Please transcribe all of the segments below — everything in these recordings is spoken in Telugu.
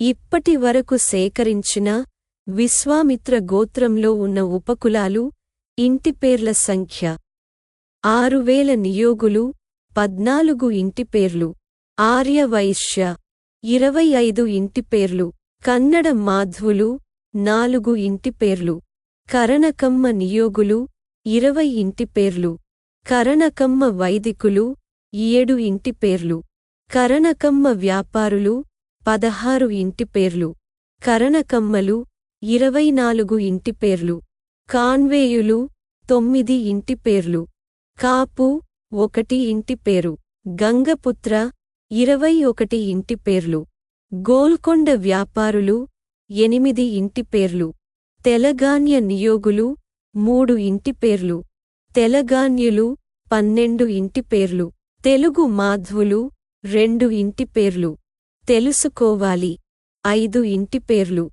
ఇప్పటి వరకు సేకరించిన విశ్వామిత్ర గోత్రంలో ఉన్న ఉపకులాలు ఇంటిపేర్ల సంఖ్య. ఆరువేల నియోగులు పద్నాలుగు ఇంటిపేర్లు ఆర్యవైశ్య ఇరవై ఐదు ఇంటిపేర్లు కన్నడ మాధ్వులు నాలుగు ఇంటిపేర్లు కరణకమ్మ నియోగులు ఇరవై ఇంటిపేర్లు కరణకమ్మ వైదికులు ఏడు ఇంటిపేర్లు కరణకమ్మ వ్యాపారులు పదహారు ఇంటి పేర్లు. కరణకమ్మలు ఇరవై నాలుగు ఇంటి పేర్లు. కాన్వేయులు తొమ్మిది ఇంటి పేర్లు. కాపు ఒకటి ఇంటి పేరు. గంగపుత్ర ఇరవై ఒకటి ఇంటి పేర్లు. గోల్కొండ వ్యాపారులు ఎనిమిది ఇంటి పేర్లు. తెలగాన్య నియోగులు మూడు ఇంటి పేర్లు. తెలగాన్యులు పన్నెండు ఇంటి పేర్లు. తెలుగు మాధ్వులు రెండు ఇంటి పేర్లు. తెలుసుకోవాలి. ఐదు ఇంటి పేర్లు.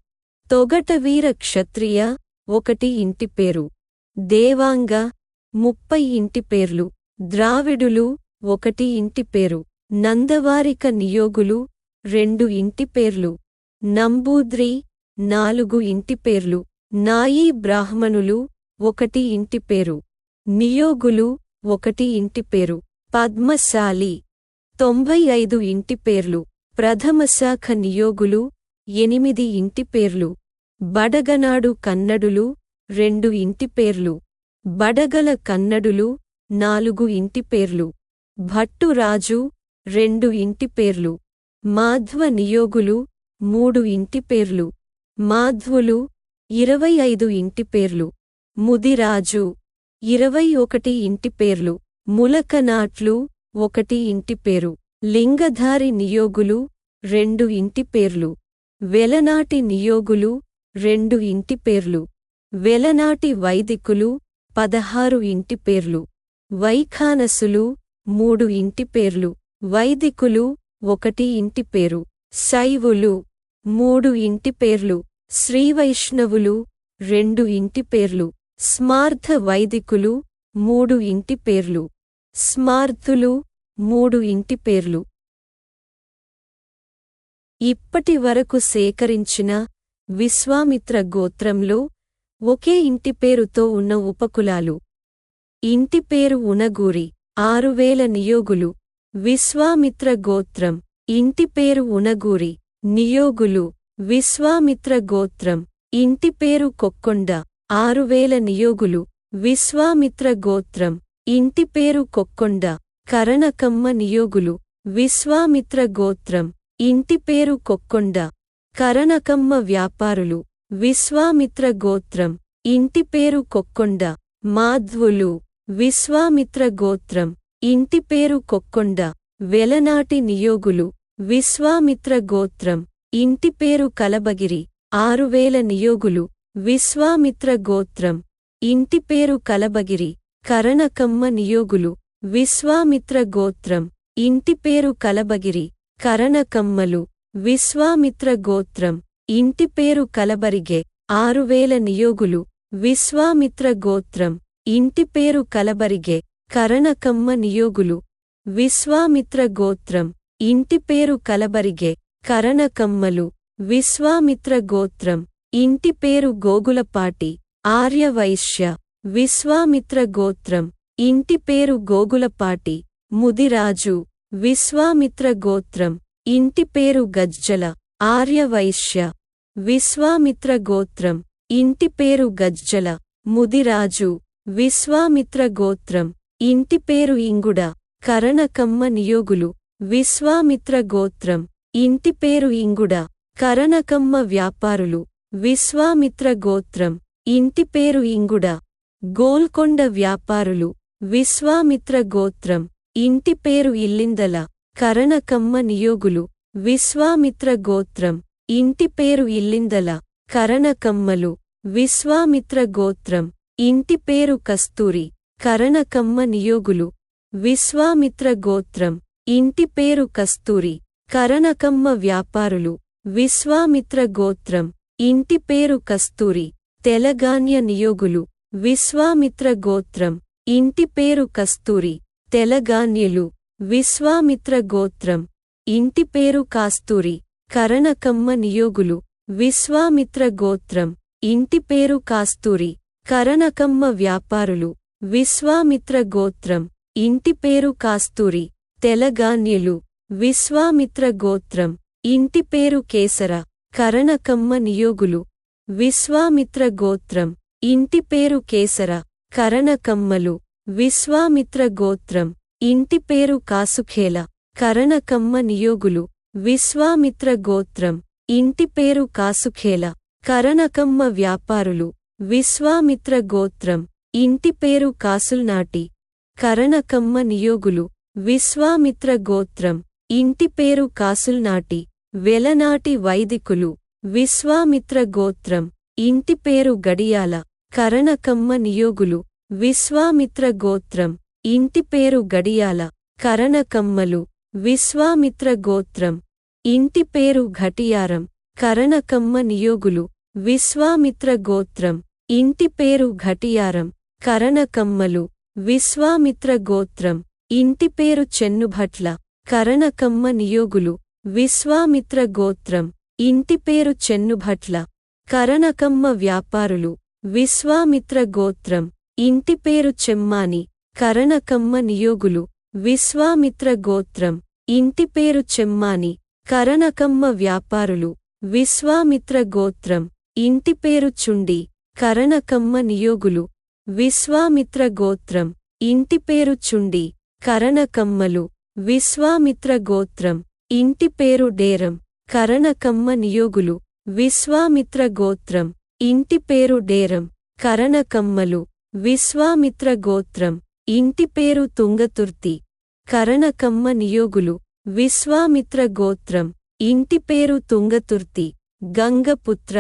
తొగటవీర క్షత్రియ ఒకటి ఇంటి పేరు. దేవాంగ ముప్పై ఇంటి పేర్లు. ద్రావిడులు ఒకటి ఇంటి పేరు. నందవారిక నియోగులు రెండు ఇంటి పేర్లు. నంబూద్రి నాలుగు ఇంటి పేర్లు. నాయీ బ్రాహ్మణులు ఒకటి ఇంటి పేరు. నియోగులు ఒకటి ఇంటి పేరు. పద్మశాలి. తొంభై ఐదు ఇంటి పేర్లు. ప్రథమశాఖ నియోగులు ఎనిమిది ఇంటిపేర్లు బడగనాడు కన్నడులు రెండు ఇంటిపేర్లు బడగల కన్నడులు నాలుగు ఇంటిపేర్లు భట్టురాజు రెండు ఇంటిపేర్లు మాధ్వ నియోగులు మూడు ఇంటిపేర్లు మాధ్వులు ఇరవై ఐదు ఇంటిపేర్లు ముదిరాజు ఇరవై ఒకటి ఇంటిపేర్లు ములకనాట్లు ఒకటి ఇంటిపేరు లింగధారి నియోగులు రెండు ఇంటి పేర్లు. వెలనాటి నియోగులు రెండు ఇంటి పేర్లు. వెలనాటి వైదికులు పదహారు ఇంటి పేర్లు. వైఖానసులు మూడు ఇంటి పేర్లు. వైదికులు ఒకటి ఇంటి పేరు. శైవులు మూడు ఇంటి పేర్లు. శ్రీవైష్ణవులు రెండు ఇంటి పేర్లు. స్మార్థ వైదికులు మూడు ఇంటి పేర్లు. స్మార్థులు మూడు ఇంటి పేర్లు. ఇప్పటి వరకు సేకరించిన విశ్వామిత్ర గోత్రంలో ఒకే ఇంటి పేరుతో ఉన్న ఉపకులాలు. ఇంటిపేరు ఉనగూరి ఆరువేల నియోగులు. విశ్వామిత్ర గోత్రం ఇంటి పేరు ఉనగూరి నియోగులు. విశ్వామిత్ర గోత్రం ఇంటి పేరు కొక్కొండ ఆరువేల నియోగులు. విశ్వామిత్ర గోత్రం ఇంటి పేరు కొక్కొండ. కరణకమ్మ నియోగులు విశ్వామిత్ర గోత్రం ఇంటిపేరు కొక్కొండ కరణకమ్మ వ్యాపారులు విశ్వామిత్ర గోత్రం ఇంటిపేరు కొక్కొండ మాధ్వులు విశ్వామిత్ర గోత్రం ఇంటిపేరు కొక్కొండ వెలనాటి నియోగులు విశ్వామిత్ర గోత్రం ఇంటిపేరు కలబగిరి ఆరువేల నియోగులు విశ్వామిత్ర గోత్రం ఇంటిపేరు కలబగిరి కరణకమ్మ నియోగులు విశ్వామిత్ర గోత్రం ఇంటిపేరు కలబగిరి కరణకమ్మలు. విశ్వామిత్ర గోత్రం ఇంటిపేరు కలబరిగే ఆరువేల నియోగులు. విశ్వామిత్ర గోత్రం ఇంటిపేరు కలబరిగే కరణకమ్మ నియోగులు. విశ్వామిత్ర గోత్రం ఇంటిపేరు కలబరిగే కరణకమ్మలు. విశ్వామిత్ర గోత్రం ఇంటిపేరు గోగులపాటి ఆర్యవైశ్య. విశ్వామిత్ర గోత్రం ఇంటి పేరు గోగులపాటి ముదిరాజు విశ్వామిత్ర గోత్రం ఇంటి పేరు గజ్జల ఆర్యవైశ్య విశ్వామిత్ర గోత్రం ఇంటి పేరు గజ్జల ముదిరాజు విశ్వామిత్ర గోత్రం ఇంటి పేరు ఇంగుడ కరణకమ్మ నియోగులు విశ్వామిత్ర గోత్రం ఇంటి పేరు ఇంగుడ కరణకమ్మ వ్యాపారులు విశ్వామిత్ర గోత్రం ఇంటి పేరు ఇంగుడ గోల్కొండ వ్యాపారులు విశ్వామిత్ర గోత్రం ఇంటి పేరు ఇల్లిందల కరణకమ్మ నియోగులు. విశ్వామిత్ర గోత్రం ఇంటి పేరు ఇల్లిందల కరణకమ్మలు. విశ్వామిత్ర గోత్రం ఇంటి పేరు కస్తూరి కరణకమ్మ నియోగులు. విశ్వామిత్ర గోత్రం ఇంటి పేరు కస్తూరి కరణకమ్మ వ్యాపారులు. విశ్వామిత్ర గోత్రం ఇంటి పేరు కస్తూరి తెలగాన్య నియోగులు. విశ్వామిత్ర గోత్రం ఇంటిపేరు కస్తూరి తెలగాన్యులు విశ్వామిత్ర గోత్రం. ఇంటిపేరు కాస్తూరి కరణకమ్మ నియోగులు విశ్వామిత్ర గోత్రం. ఇంటి పేరు కాస్తూరి కరణకమ్మ వ్యాపారులు విశ్వామిత్ర గోత్రం. ఇంటి పేరు కాస్తూరి తెలగాన్యులు విశ్వామిత్ర గోత్రం. ఇంటి పేరు కేసర కరణకమ్మ నియోగులు విశ్వామిత్ర గోత్రం. ఇంటి పేరు కేసర కరణకమ్మలు. విశ్వామిత్ర గోత్రం. ఇంటి పేరు కాసుఖేల. కరణకమ్మ నియోగులు. విశ్వామిత్ర గోత్రం. ఇంటి పేరు కాసుఖేల. కరణకమ్మ వ్యాపారులు. విశ్వామిత్ర గోత్రం. ఇంటి పేరు కాసుల్నాటి. కరణకమ్మ నియోగులు. విశ్వామిత్ర గోత్రం. ఇంటి పేరు కాసుల్నాటి. వెలనాటి వైదికులు. విశ్వామిత్ర గోత్రం. ఇంటి పేరు గడియాల. కరణకమ్మ నియోగులు విశ్వామిత్ర గోత్రం ఇంటి పేరు గడియాల కరణకమ్మలు విశ్వామిత్ర గోత్రం ఇంటి పేరు ఘటియారం కరణకమ్మ నియోగులు విశ్వామిత్ర గోత్రం ఇంటి పేరు ఘటియారం కరణకమ్మలు విశ్వామిత్ర గోత్రం ఇంటి పేరు చెన్నుభట్ల కరణకమ్మ నియోగులు విశ్వామిత్ర గోత్రం ఇంటి పేరు చెన్నుభట్ల కరణకమ్మ వ్యాపారులు. విశ్వామిత్ర గోత్రం ఇంటి పేరు చెమ్మాని కరణకమ్మ నియోగులు. విశ్వామిత్ర గోత్రం ఇంటి పేరు చెమ్మాని కరణకమ్మ వ్యాపారులు. విశ్వామిత్ర గోత్రం ఇంటి పేరు చుండి కరణకమ్మ నియోగులు. విశ్వామిత్ర గోత్రం ఇంటి పేరు చుండి కరణకమ్మలు. విశ్వామిత్ర గోత్రం ఇంటి పేరు డేరం కరణకమ్మ నియోగులు. విశ్వామిత్ర గోత్రం ఇంటి పేరు డేరం కరణకమ్మలు విశ్వామిత్ర గోత్రం ఇంటి పేరు తుంగతుర్తి కరణకమ్మ నియోగులు విశ్వామిత్ర గోత్రం ఇంటి పేరు తుంగతుర్తి గంగపుత్ర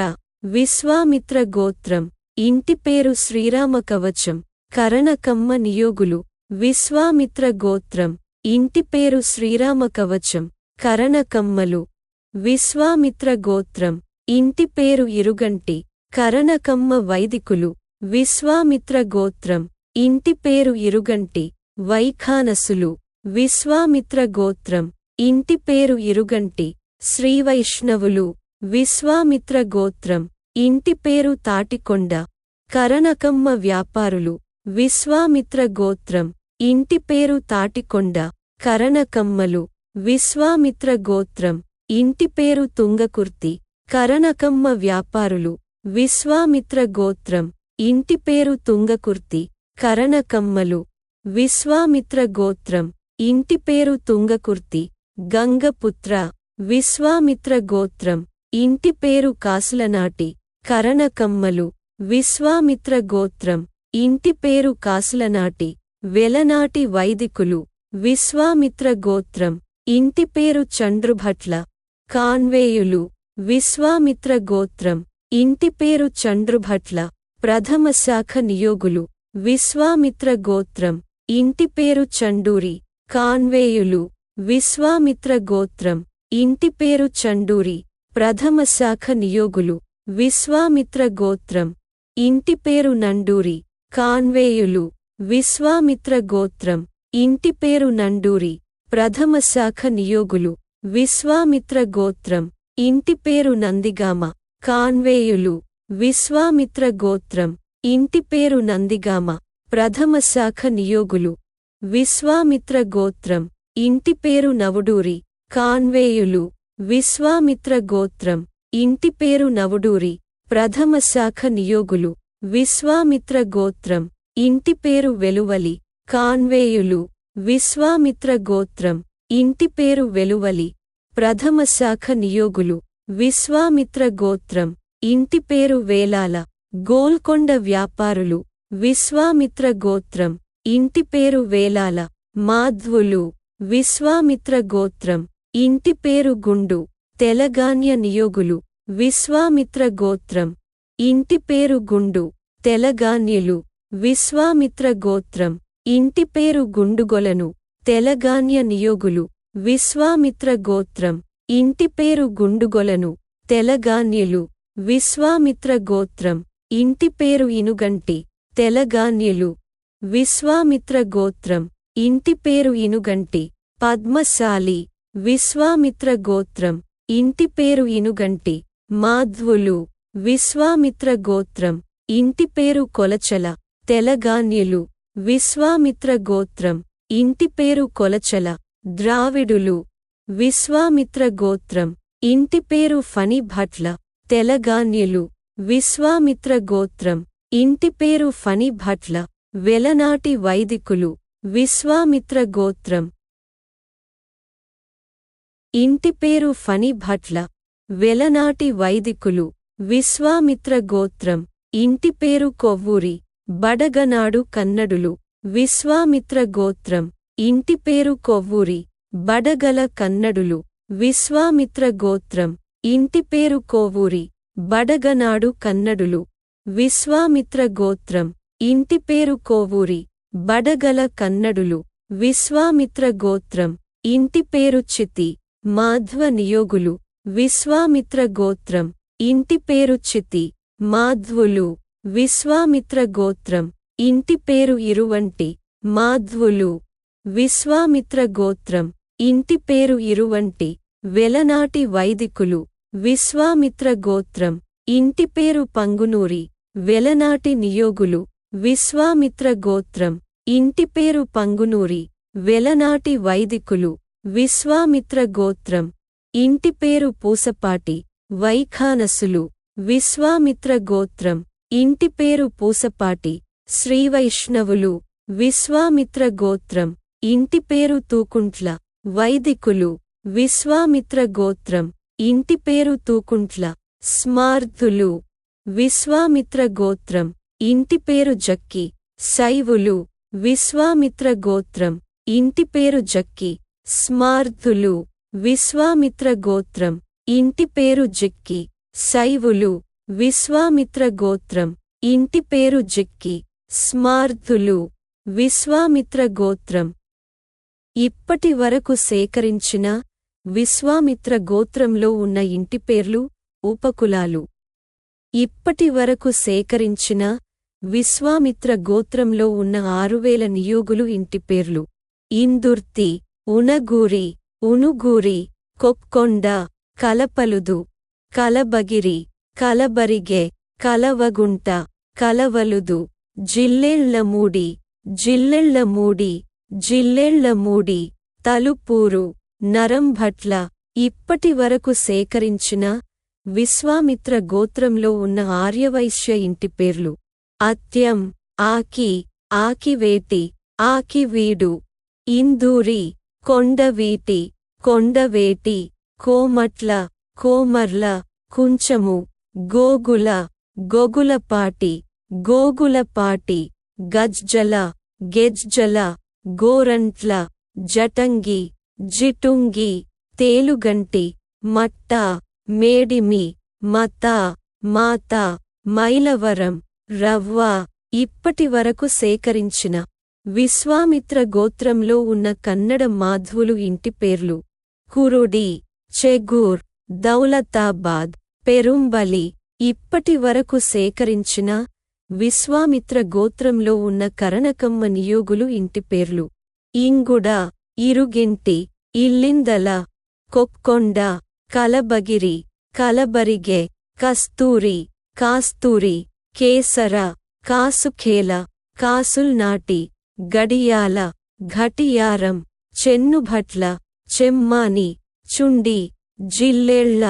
విశ్వామిత్ర గోత్రం ఇంటి పేరు శ్రీరామ కవచం కరణకమ్మ నియోగులు విశ్వామిత్ర గోత్రం ఇంటి పేరు శ్రీరామ కవచం కరణకమ్మలు విశ్వామిత్ర గోత్రం ఇంటి పేరు ఇరుగంటి కరణకమ్మ వైదికులు విశ్వామిత్ర గోత్రం ఇంటి పేరు ఇరుగంటి వైఖానసులు విశ్వామిత్ర గోత్రం ఇంటి పేరు ఇరుగంటి శ్రీవైష్ణవులు విశ్వామిత్ర గోత్రం ఇంటి పేరు తాటికొండ కరణకమ్మ వ్యాపారులు విశ్వామిత్ర గోత్రం ఇంటి పేరు తాటికొండ కరణకమ్మలు విశ్వామిత్ర గోత్రం ఇంటి పేరు తుంగకుర్తి కరణకమ్మ వ్యాపారులు. విశ్వామిత్ర గోత్రం ఇంటి పేరు తుంగకుర్తి కరణకమ్మలు. విశ్వామిత్ర గోత్రం ఇంటి పేరు తుంగకుర్తి గంగపుత్ర. విశ్వామిత్ర గోత్రం ఇంటి పేరు కాసులనాటి కరణకమ్మలు. విశ్వామిత్ర గోత్రం ఇంటి పేరు కాసులనాటి వెలనాటి వైదికులు. విశ్వామిత్ర గోత్రం ఇంటి పేరు చండ్రుభట్ల కాన్వేయులు. విశ్వామిత్ర గోత్రం ఇంటి పేరు చండ్రుభట్ల ప్రథమ శాఖ నియోగులు విశ్వామిత్ర గోత్రం ఇంటి పేరు చండూరి కాన్వేయులు విశ్వామిత్ర గోత్రం ఇంటి పేరు చండూరి ప్రథమ శాఖ నియోగులు విశ్వామిత్ర గోత్రం ఇంటి పేరు నండూరి కాన్వేయులు విశ్వామిత్ర గోత్రం ఇంటి పేరు నండూరి ప్రథమ శాఖ నియోగులు విశ్వామిత్ర గోత్రం ఇంటి పేరు నందిగామ కాన్వేయులు. విశ్వామిత్ర గోత్రం. ఇంటి పేరు నందిగామ. ప్రథమ శాఖ నియోగులు. విశ్వామిత్ర గోత్రం. ఇంటి పేరు నవుడూరి. కాన్వేయులు. విశ్వామిత్ర గోత్రం. ఇంటి పేరు నవుడూరి. ప్రథమ శాఖ నియోగులు. విశ్వామిత్ర గోత్రం. ఇంటి పేరు వెలువలి. కాన్వేయులు. విశ్వామిత్ర గోత్రం. ఇంటి పేరు వెలువలి. ప్రథమ శాఖ నియోగులు. విశ్వామిత్ర గోత్రం. ఇంటి పేరు వేలాల. గోల్కొండ వ్యాపారులు. విశ్వామిత్ర గోత్రం. ఇంటి పేరు వేలాల. మాధ్వులు. విశ్వామిత్ర గోత్రం. ఇంటి పేరు గుండు. తెలగాన్య నియోగులు. విశ్వామిత్ర గోత్రం. ఇంటి పేరు గుండు. తెలగాన్యులు విశ్వామిత్ర గోత్రం. ఇంటి పేరు గుండుగొలను. తెలగాన్య నియోగులు. విశ్వామిత్ర గోత్రం. ఇంటి పేరు గుండుగొలను తెలగాన్యులు విశ్వామిత్ర గోత్రం. ఇంటి పేరు ఇనుగంటి తెలగాన్యులు విశ్వామిత్ర గోత్రం. ఇంటి పేరు ఇనుగంటి పద్మశాలి విశ్వామిత్ర గోత్రం. ఇంటి పేరు ఇనుగంటి మాధ్వులు విశ్వామిత్ర గోత్రం. ఇంటి పేరు కొలచల తెలగాన్యులు విశ్వామిత్ర గోత్రం. ఇంటి పేరు కొలచల ద్రావిడులు విశ్వామిత్ర గోత్రం. ఇంటి పేరు ఫణిభట్ల తెలగాన్యులు విశ్వామిత్ర గోత్రం. ఇంటి పేరు ఫణిభట్ల వెలనాటి వైదికులు. విశ్వామిత్ర గోత్రం. ఇంటి పేరు ఫణిభట్ల వెలనాటి వైదికులు. విశ్వామిత్ర గోత్రం. ఇంటి పేరు కొవ్వూరి. బడగనాడు కన్నడులు. విశ్వామిత్ర గోత్రం. ఇంటి పేరు కొవ్వూరి. బడగల కన్నడులు. విశ్వామిత్ర గోత్రం. ఇంటి పేరు కోవూరి. బడగనాడు కన్నడులు. విశ్వామిత్ర గోత్రం. ఇంటి పేరు కోవూరి. బడగల కన్నడులు. విశ్వామిత్ర గోత్రం. ఇంటి పేరు చితి. మాధ్వ నియోగులు. విశ్వామిత్ర గోత్రం. ఇంటి పేరు చితి. మాధ్వులు. విశ్వామిత్ర గోత్రం. ఇంటి పేరు ఇరువంటి. మాధ్వులు. విశ్వామిత్ర గోత్రం. ఇంటి పేరు ఇరువంటి వెలనాటి వైదికులు విశ్వామిత్ర గోత్రం ఇంటి పేరు పంగునూరి వెలనాటి నియోగులు విశ్వామిత్ర గోత్రం ఇంటి పేరు పంగునూరి వెలనాటి వైదికులు విశ్వామిత్ర గోత్రం ఇంటి పేరు పూసపాటి వైఖానసులు విశ్వామిత్ర గోత్రం ఇంటి పేరు పూసపాటి శ్రీవైష్ణవులు విశ్వామిత్ర గోత్రం ఇంటి పేరు తూకుంట్ల. వైదికులు విశ్వామిత్ర గోత్రం ఇంటి పేరు తూకుంట్ల స్మార్థులు విశ్వామిత్ర గోత్రం ఇంటి పేరు జక్కి. శైవులు విశ్వామిత్ర గోత్రం ఇంటి పేరు జక్కి. స్మార్థులు విశ్వామిత్ర గోత్రం ఇంటి పేరు జిక్కి. శైవులు విశ్వామిత్ర గోత్రం ఇంటి పేరు జిక్కి. స్మార్థులు విశ్వామిత్ర గోత్రం ఇప్పటి వరకు సేకరించిన విశ్వామిత్ర గోత్రంలో ఉన్న ఇంటి పేర్లు ఉపకులాలు. ఇప్పటి వరకు సేకరించిన విశ్వామిత్ర గోత్రంలో ఉన్న ఆరువేల నియోగులు ఇంటి పేర్లు. ఇందుర్తి ఉనగూరి ఉనుగూరి కొక్కొండ కలపలుదు కలబగిరి కలబరిగె కలవగుంట కలవలుదు జిల్లెళ్ళమూడి జిల్లెళ్ళమూడి జిల్లెళ్ళమూడి తలుపూరు నరంభట్ల ఇప్పటి వరకు సేకరించిన విశ్వామిత్ర గోత్రంలో ఉన్న ఆర్యవైశ్య ఇంటి పేర్లు. అత్యం ఆకి ఆకివేటి ఆకివీడు ఇందూరి కొండవీటి కొండవేటి కోమట్ల కోమర్ల కుంచము గోగుల గొగులపాటి గోగులపాటి గజ్జల గెజ్జల గోరంట్ల జటంగి జిటుంగి తేలుగంటి మట్ట మేడిమి మత మాత మైలవరం రవ్వ ఇప్పటి వరకు సేకరించిన విశ్వామిత్ర గోత్రంలో ఉన్న కన్నడ మాధ్వులు ఇంటి పేర్లు కురుడి చెగూర్ దౌలతాబాద్ పెరుంబలి ఇప్పటి వరకు సేకరించిన విశ్వామిత్ర గోత్రంలో ఉన్న కరణకమ్మ నియోగులు ఇంటి పేర్లు. ఇంగుడ ఇరుగింటి ఇల్లిందల కొక్కొండ కలబగిరి కలబరిగె కస్తూరి కాస్తూరి కేసర కాసుఖేల కాసుల్నాటి గడియాల ఘటియారం చెన్నుభట్ల చెమ్మాని చుండి జిల్లేళ్ళ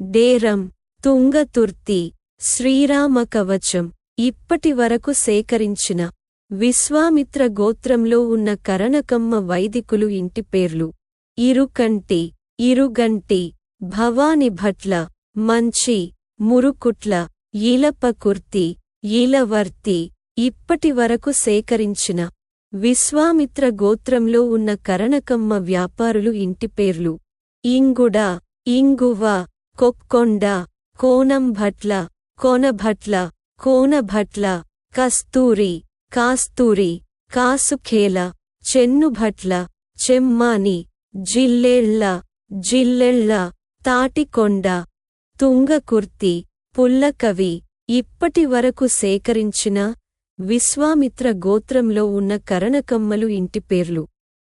డేరం తుంగతుర్తి శ్రీరామకవచం. ఇప్పటి వరకు సేకరించిన విశ్వామిత్ర గోత్రంలో ఉన్న కరణకమ్మ వైదికులు ఇంటి పేర్లు. ఇరుకంటి ఇరుగంటి భవానిభట్ల మంచి మురుకుట్ల ఈలపకుర్తి ఈలవర్తి ఇప్పటి వరకు సేకరించిన విశ్వామిత్ర గోత్రంలో ఉన్న కరణకమ్మ వ్యాపారులు ఇంటి పేర్లు. ఇంగుడ ఇంగువ కొక్కొండ కోనంభట్ల కోనభట్ల కోనభట్ల కస్తూరి కాస్తూరి కాసుఖేల చెన్నుభట్ల చెమ్మాని జిల్లెళ్ళ జిల్లెళ్ళ తాటికొండ తుంగకుర్తి పుల్లకవి ఇప్పటి వరకు సేకరించిన విశ్వామిత్ర గోత్రంలో ఉన్న కరణకమ్మలు ఇంటి పేర్లు.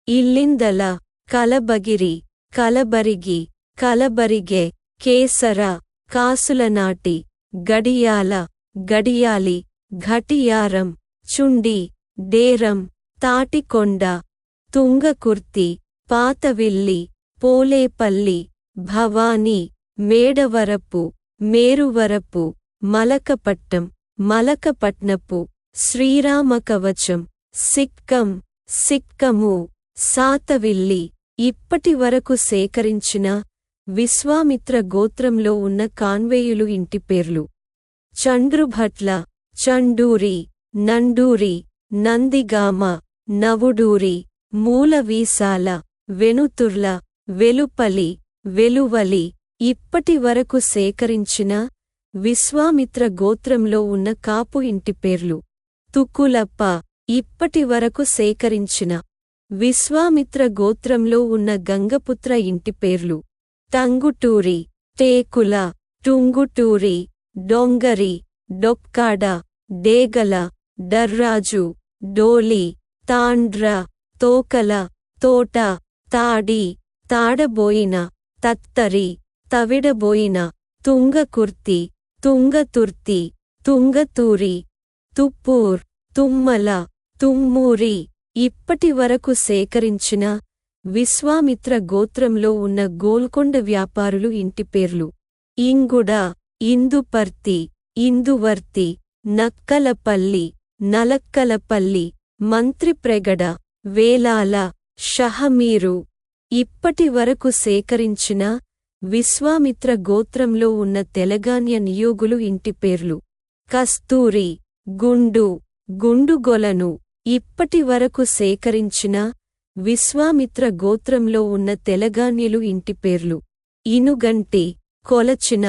ఇల్లిందల కలబగిరి కలబరిగి కలబరిగె కేసర కాసులనాటి గడియాల గడియాలి ఘటియారం చుండి డేరం తాటికొండ తుంగకుర్తి పాతవిల్లి పోలేపల్లి భవాని మేడవరపు మేరువరపు మలకపట్టం మలకపట్నపు శ్రీరామకవచం సిక్కం సిక్కము సాతవిల్లి ఇప్పటి వరకు సేకరించిన విశ్వామిత్ర గోత్రంలో ఉన్న కాన్వేయులు ఇంటి పేర్లు. చండ్రుభట్ల చండూరి నండూరి నందిగామ నవుడూరి మూలవీసాల వెనుతుర్ల వెలుపలి వెలువలి ఇప్పటి వరకు సేకరించిన విశ్వామిత్ర గోత్రంలో ఉన్న కాపు ఇంటి పేర్లు. తుకులప్ప ఇప్పటి వరకు సేకరించిన విశ్వామిత్ర గోత్రంలో ఉన్న గంగపుత్ర ఇంటి పేర్లు. తంగుటూరి టేకుల టుంగుటూరి డొంగరి డొక్కాడ డేగల డర్రాజు డోలి తాండ్ర తోకల తోట తాడి తాడబోయిన తత్తరి తవిడబోయిన తుంగకుర్తి తుంగతుర్తి తుంగతూరి తుప్పూర్ తుమ్మల తుమ్మూరి ఇప్పటి వరకు సేకరించిన విశ్వామిత్ర గోత్రంలో ఉన్న గోల్కొండ వ్యాపారులు ఇంటి పేర్లు. ఇంగుడ ఇందుపర్తి ఇందువర్తి నక్కలపల్లి నలక్కలపల్లి మంత్రిప్రెగడ వేలాల షహమీరు. ఇప్పటి వరకు సేకరించిన విశ్వామిత్ర గోత్రంలో ఉన్న తెలగాన్య నియోగులు ఇంటి పేర్లు. కస్తూరి గుండు గుండుగొలను ఇప్పటి వరకు సేకరించిన విశ్వామిత్ర గోత్రంలో ఉన్న తెలగాన్యులు ఇంటి పేర్లు. ఇనుగంటి కొలచిన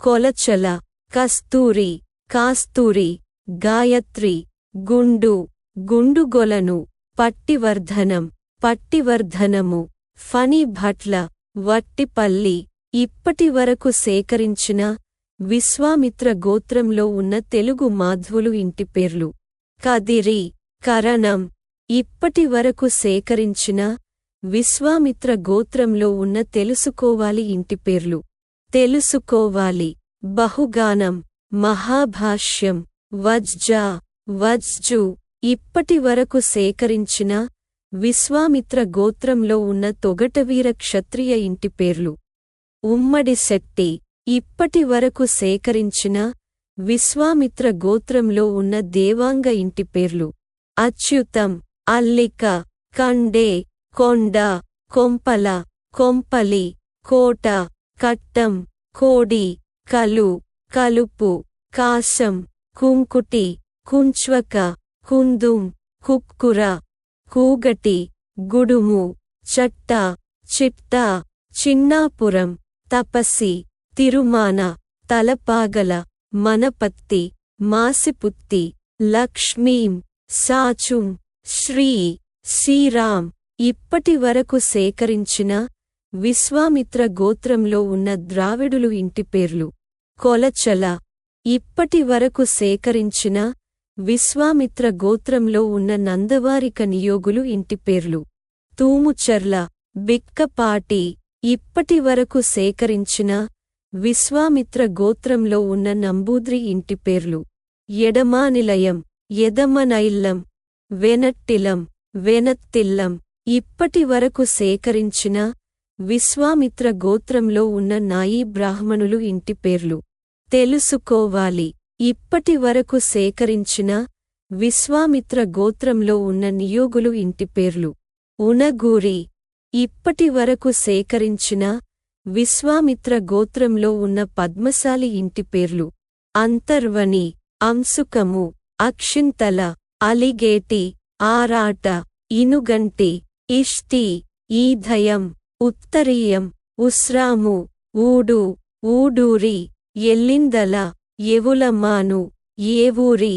కొలచల కస్తూరి కాస్తూరి గాయత్రి గుండు గుండుగొలను పట్టివర్ధనం పట్టివర్ధనము ఫణి భట్ల వట్టిపల్లి ఇప్పటి వరకు సేకరించిన విశ్వామిత్ర గోత్రంలో ఉన్న తెలుగు మాధ్వులు ఇంటి పేర్లు. కదిరి కరణం ఇప్పటి వరకు సేకరించిన విశ్వామిత్ర గోత్రంలో ఉన్న తెలుసుకోవాలి ఇంటి పేర్లు. తెలుసుకోవాలి. బహుగానం మహాభాష్యం వజ్జా వజ్జు ఇప్పటి వరకు సేకరించిన విశ్వామిత్ర గోత్రంలో ఉన్న తొగటవీర క్షత్రియ ఇంటి పేర్లు. ఉమ్మడి శెట్టి ఇప్పటి వరకు సేకరించిన విశ్వామిత్ర గోత్రంలో ఉన్న దేవాంగ ఇంటి పేర్లు. అచ్యుతం అల్లిక కండే కొండ కొంపల కొంపలి కోట కట్టం కోడి కలు కలుపు కాశం కుంకుటి కుంచ్వక కుందుం కుక్కుర కూగటి గుడుము చట్ట చిట్ట చిన్నాపురం తపసి తిరుమాన తలపాగల మనపత్తి మాసిపుత్తి లక్ష్మీం సాచుం శ్రీ శ్రీరాం ఇప్పటి వరకు సేకరించిన విశ్వామిత్ర గోత్రంలో ఉన్న ద్రావిడులు ఇంటి పేర్లు. కొలచల. ఇప్పటి వరకు సేకరించిన విశ్వామిత్ర గోత్రంలో ఉన్న నందవారిక నియోగులు ఇంటి పేర్లు. తూముచర్ల. బిక్కపాటి. ఇప్పటి వరకు సేకరించిన విశ్వామిత్ర గోత్రంలో ఉన్న నంబూద్రి ఇంటి పేర్లు. ఎడమానిలయం ఎదమనైల్లం వెనట్టిలం. వెనత్తిల్లం. ఇప్పటి వరకు సేకరించిన విశ్వామిత్ర గోత్రంలో ఉన్న నాయీ బ్రాహ్మణులు ఇంటి పేర్లు. తెలుసుకోవాలి. ఇప్పటి వరకు సేకరించిన విశ్వామిత్ర గోత్రంలో ఉన్న నియోగులు ఇంటి పేర్లు. ఉనగూరి. ఇప్పటి వరకు సేకరించిన విశ్వామిత్ర గోత్రంలో ఉన్న పద్మశాలి ఇంటి పేర్లు. అంతర్వని అంసుకము అక్షింతల. అలిగేటి. ఆరాట. ఇనుగంటి. ఇష్టి. ఈధయం. ఉత్తరీయం ఉస్రాము ఊడు ఊడూరి ఎల్లిందల ఎవులమాను ఏవూరి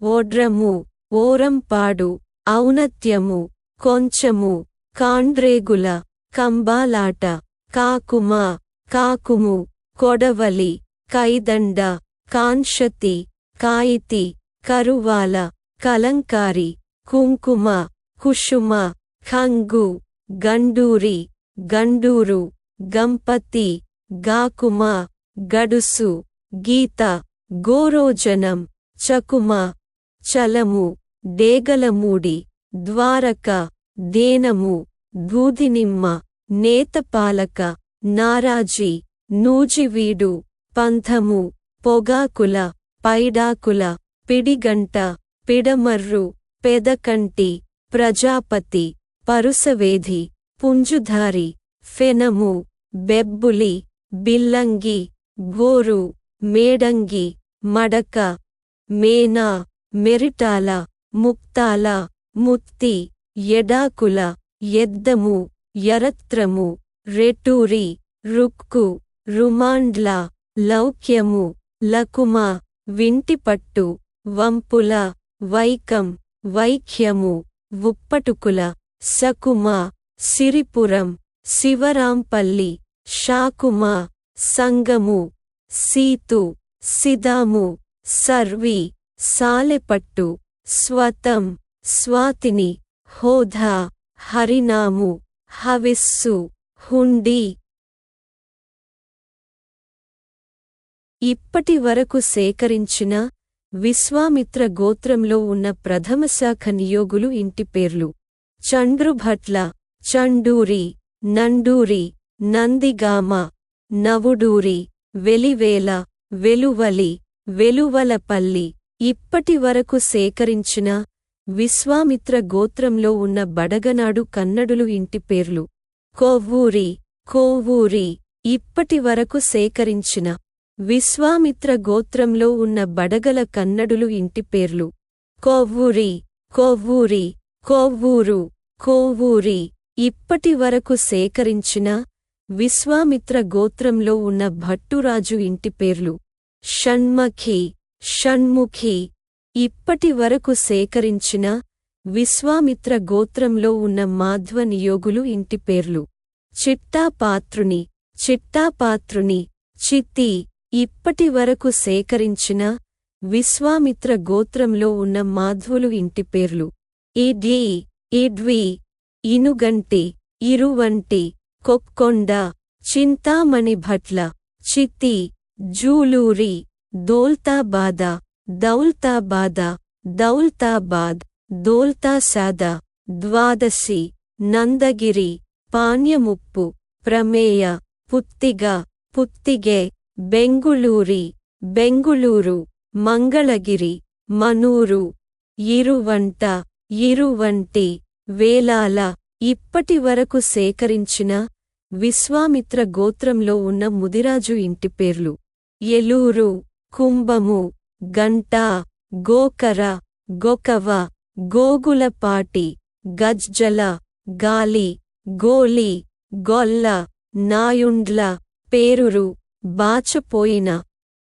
ఓడ్రము ఓరంపాడు ఔనత్యము కొంచెము కాండ్రేగుల కంబాలాట కాకుమ కాకుము కొడవలి కైదండ కాంశతి కాయితి కరువాల కలంకారి కుంకుమ కుషుమ ఖంగు గండూరి గండూరు గంపతి గాకుమ గడుసు గీత గోరోజనం చకుమ చలము డేగలమూడి ద్వారక దేనము దూదినిమ్మ నేతపాలక నారాజీ నూజివీడు పంథము పొగాకుల పైడాకుల పిడిగంట పిడమర్రు పెదకంటి ప్రజాపతి పరుసవేధి. పుంజుధారి ఫెనము బెబ్బులి బిల్లంగి గోరు మేడంగి మడక మేనా మెరిటాల ముక్తాల ముత్తి ఎడాకుల ఎద్దము యరత్రము రెటూరి రుక్కు రుమాండ్ల లౌక్యము లకుమ వింటిపట్టు వంపుల వైకం వైఖ్యము ఉప్పటుకుల సకుమ సిరిపురం శివరాంపల్లి షాకుమ సంగము సీతు సిదాము సర్వి సాలెపట్టు స్వతం స్వాతిని హోధా హరినాము హవిస్సు హుండీ. ఇప్పటి వరకు సేకరించిన విశ్వామిత్ర గోత్రంలో ఉన్న ప్రథమశాఖ నియోగులు ఇంటి పేర్లు. చండ్రుభట్ల చండూరి నండూరి నందిగామ నవుడూరి వెలివేల వెలువలి వెలువలపల్లి ఇప్పటి వరకు సేకరించిన విశ్వామిత్ర గోత్రంలో ఉన్న బడగనాడు కన్నడులు ఇంటి పేర్లు. కొవ్వూరి కోవూరి ఇప్పటి వరకు సేకరించిన విశ్వామిత్ర గోత్రంలో ఉన్న బడగల కన్నడులు ఇంటి పేర్లు. కొవ్వూరి కొవ్వూరి కొవ్వూరు కోవూరి ఇప్పటి వరకు సేకరించిన విశ్వామిత్ర గోత్రంలో ఉన్న భట్టురాజు ఇంటి పేర్లు షణ్మఖి షణ్ముఖి. ఇప్పటి వరకు సేకరించిన విశ్వామిత్ర గోత్రంలో ఉన్న మాధ్వ నియోగులు ఇంటి పేర్లు చిట్టాపాత్రుని చిట్టాపాత్రుని చిత్తి. ఇప్పటి వరకు సేకరించిన విశ్వామిత్ర గోత్రంలో ఉన్న మాధ్వులు ఇంటి పేర్లు ఇడ్లీ ఇడ్వీ ఇనుగంటి ఇరువంటి కొక్కొండ చింతామణి భట్ల చిత్తి జూలూరి దోల్తాబాద దౌల్తాబాద దౌల్తాబాద్ దోల్తాసాద ద్వాదశి నందగిరి పాణ్యముప్పు ప్రమేయ పుత్తిగ పుత్తిగే బెంగుళూరి బెంగుళూరు మంగళగిరి మనూరు ఇరువంట ఇరువంటి వేలాల ఇప్పటి వరకు సేకరించిన విశ్వామిత్ర గోత్రంలో ఉన్న ముదిరాజు ఇంటి పేర్లు. ఎలూరు కుంభము గంట గోకర గొకవ గోగులపాటి గజ్జల గాలి గోలి గొల్ల నాయుండ్ల పేరురు బాచపోయిన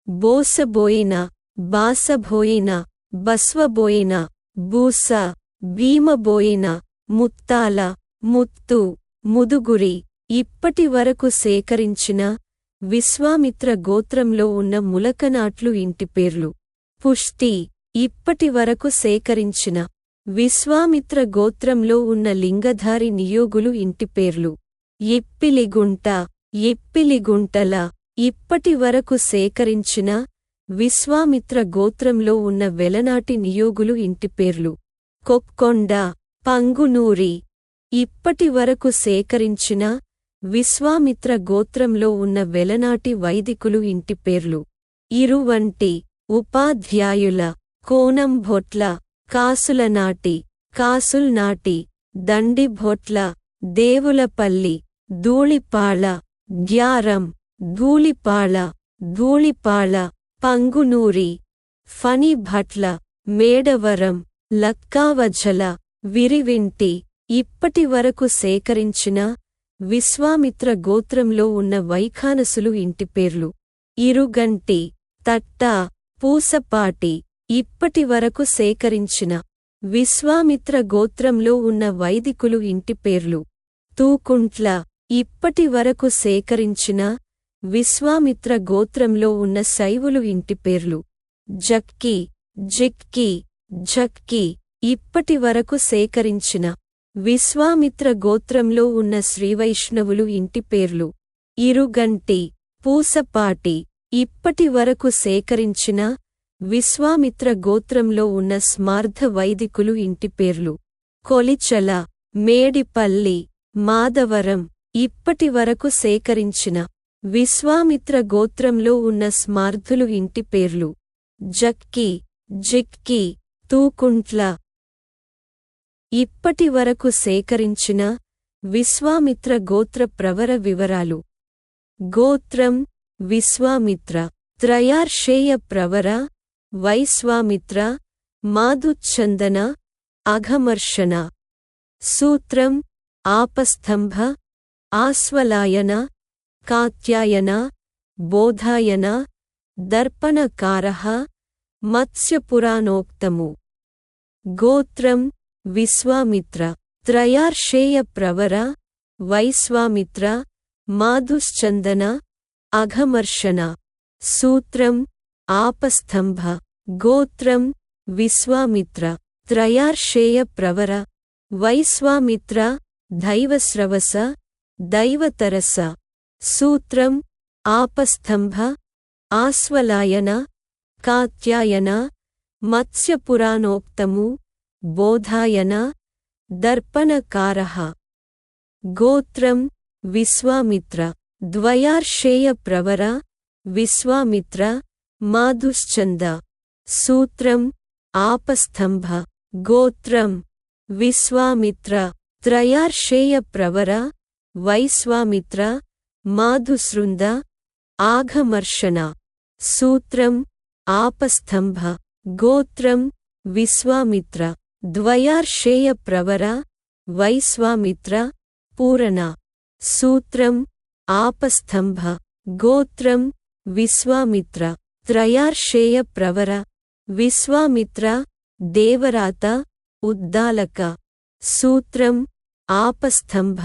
బోసబోయిన బాసబోయిన బస్వబోయిన బూస భీమబోయిన ముత్తాల ముత్తు ముదుగురి ఇప్పటి వరకు సేకరించిన విశ్వామిత్ర గోత్రంలో ఉన్న ములకనాట్లు ఇంటి పేర్లు. పుష్టి ఇప్పటి వరకు సేకరించిన విశ్వామిత్ర గోత్రంలో ఉన్న లింగధారి నియోగులు ఇంటి పేర్లు. ఇప్పిలిగుంట ఇప్పిలిగుంటల ఇప్పటి వరకు సేకరించిన విశ్వామిత్ర గోత్రంలో ఉన్న వెలనాటి నియోగులు ఇంటి పేర్లు. కొక్కొండ పంగునూరి. ఇప్పటి వరకు సేకరించిన విశ్వామిత్ర గోత్రంలో ఉన్న వెలనాటి వైదికులు ఇంటి పేర్లు. ఇరువంటి ఉపాధ్యాయుల కోనంభొట్ల కాసులనాటి కాసుల్నాటి దండిభొట్ల దేవులపల్లి ధూళిపాళ గ్యారం ధూళిపాళ ధూళిపాళ పంగునూరి ఫణిభట్ల మేడవరం లక్కావఝల విరివింటి ఇప్పటి వరకు సేకరించిన విశ్వామిత్ర గోత్రంలో ఉన్న వైఖానసులు ఇంటి పేర్లు. ఇరుగంటి తట్ట పూసపాటి ఇప్పటి వరకు సేకరించిన విశ్వామిత్ర గోత్రంలో ఉన్న వైదికులు ఇంటి పేర్లు. తూకుంట్ల ఇప్పటి వరకు సేకరించిన విశ్వామిత్ర గోత్రంలో ఉన్న శైవులు ఇంటి పేర్లు. జక్కి జిక్కి ఝక్కి ఇప్పటి వరకు సేకరించిన విశ్వామిత్ర గోత్రంలో ఉన్న శ్రీవైష్ణవులు ఇంటి పేర్లు ఇరుగంటి పూసపాటి. ఇప్పటి వరకు సేకరించిన విశ్వామిత్ర గోత్రంలో ఉన్న స్మార్థ వైదికులు ఇంటి పేర్లు కొలిచల మేడిపల్లి మాధవరం. ఇప్పటి వరకు సేకరించిన విశ్వామిత్ర గోత్రంలో ఉన్న స్మార్థులు ఇంటి పేర్లు జక్కి జిక్కి తూకుంట్ల ఇప్పటి వరకు సేకరించిన విశ్వామిత్ర గోత్ర ప్రవర వివరాలు. గోత్రం విశ్వామిత్ర త్రయార్షేయ ప్రవర వైశ్వామిత్ర మాధుచ్ఛందన అఘమర్షణ. సూత్రం ఆపస్తంభ ఆస్వలాయన కాత్యాయన బోధాయన దర్పణకారః మత్స్యపురాణోక్తము. గోత్రం విశ్వామిత్ర త్రయార్షేయ ప్రవర వైశ్వామిత్ర మాధుశ్చందన అఘమర్షణ సూత్రం ఆపస్తంభ గోత్రం విశ్వామిత్ర త్రయార్షేయ ప్రవర వైశ్వామిత్ర దైవస్రవస దైవతరస సూత్రం ఆపస్తంభ ఆస్వలాయన కాత్యాయన మత్స్యపురాణోక్తము బోధాయన దర్పణకారః గోత్రం విశ్వామిత్ర ద్వయార్షేయ ప్రవర విశ్వామిత్ర మాధుశ్చంద సూత్రం ఆపస్తంభ గోత్రం విశ్వామిత్ర త్రయార్షేయ ప్రవర వైశ్వామిత్ర మాధుసృంద ఆఘమర్షణ సూత్రం ఆపస్తంభ గోత్రం విశ్వామిత్ర ద్వయార్షేయ ప్రవర వైశ్వామిత్ర పూరణ సూత్రం ఆపస్తంభ గోత్రం విశ్వామిత్ర త్రయార్షేయ ప్రవర విశ్వామిత్ర దేవరాత ఉద్దాలక సూత్రం ఆపస్తంభ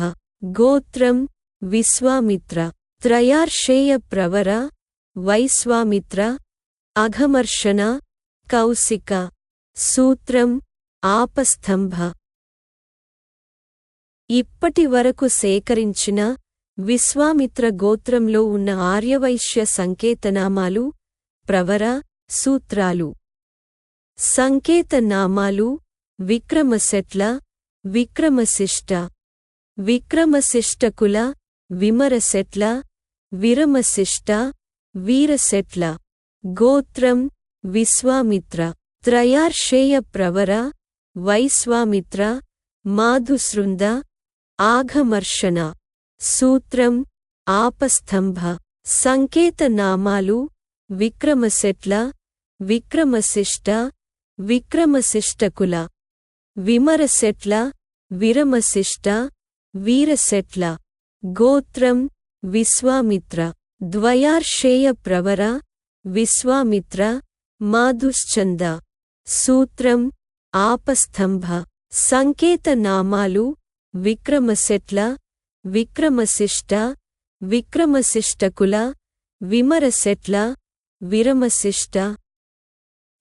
గోత్రం విశ్వామిత్ర త్రయార్షేయ ఆపస్తంభ. ఇప్పటి వరకు సేకరించిన విశ్వామిత్ర గోత్రంలో ఉన్న ఆర్యవైశ్య సంకేతనామాలు ప్రవర సూత్రాలు. సంకేతనామాలు విక్రమశెట్ల విక్రమశిష్ట విక్రమశిష్టకుల విమరశెట్ల విరమశిష్ట వీరశెట్ల. గోత్రం విశ్వామిత్ర. త్రయార్షేయ ప్రవర వైశ్వామిత్ర మాధుసృంద ఆఘమర్షణ సూత్రం ఆపస్తంభ సంకేతనామాలు విక్రమశెట్ల విక్రమశిష్ట విక్రమశిష్టకుల విమరశెట్ల విరమశిష్ట వీరశెట్ల గోత్రం విశ్వామిత్ర ద్వయార్షేయ ప్రవర విశ్వామిత్ర మాధుశ్చంద సూత్రం ఆపస్తంభ సంకేత నామాలు విక్రమశెట్ల విక్రమశిష్ట విక్రమశిష్టకుల విమరశెట్ల విరమశిష్ట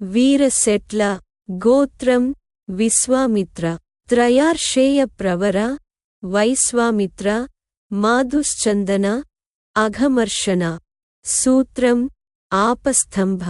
వీరశెట్ల గోత్రం విశ్వామిత్ర త్రయార్షేయ ప్రవర వైశ్వామిత్ర మాధుశ్చందన అఘమర్షణ సూత్రం ఆపస్తంభ.